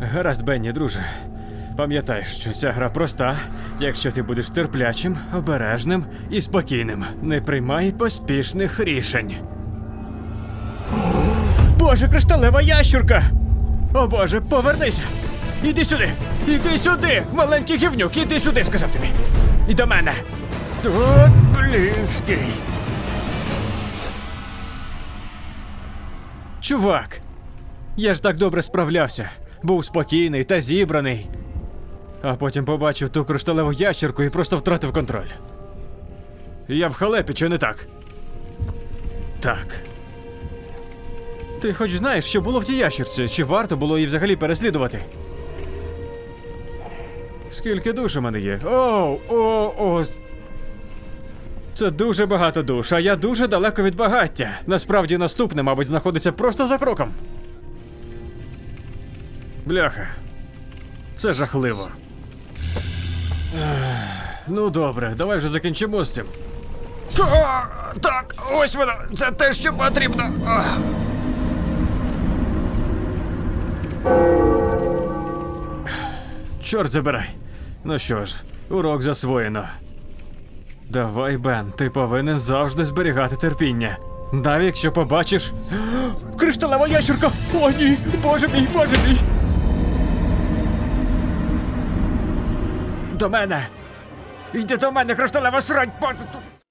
Гаразд, Бенні, друже. Пам'ятай, що ця гра проста, якщо ти будеш терплячим, обережним і спокійним. Не приймай поспішних рішень. Боже, кришталева ящурка! О Боже, повернися! Іди сюди! Іди сюди! Маленький гівнюк, іди сюди, сказав тобі! І до мене! От блінський! Чувак! Я ж так добре справлявся. Був спокійний та зібраний. А потім побачив ту кришталеву ящерку і просто втратив контроль. Я в халепі, чи не так? Так. Ти хоч знаєш, що було в тій ящерці, чи варто було її взагалі переслідувати? Скільки душ у мене є? О, о, о. Це дуже багато душ, а я дуже далеко від багаття. Насправді наступне, мабуть, знаходиться просто за кроком. Бляха. Це жахливо. Ну добре, давай вже закінчимо з цим. так, ось вона. Це те, що потрібно. Чорт забирай. Ну що ж, урок засвоєно. Давай, Бен, ти повинен завжди зберігати терпіння. Навіть якщо побачиш. Кришталева ящерка! О, ні! Боже мій, боже мій! До мене! Йди до мене, кришталева срань! Тут-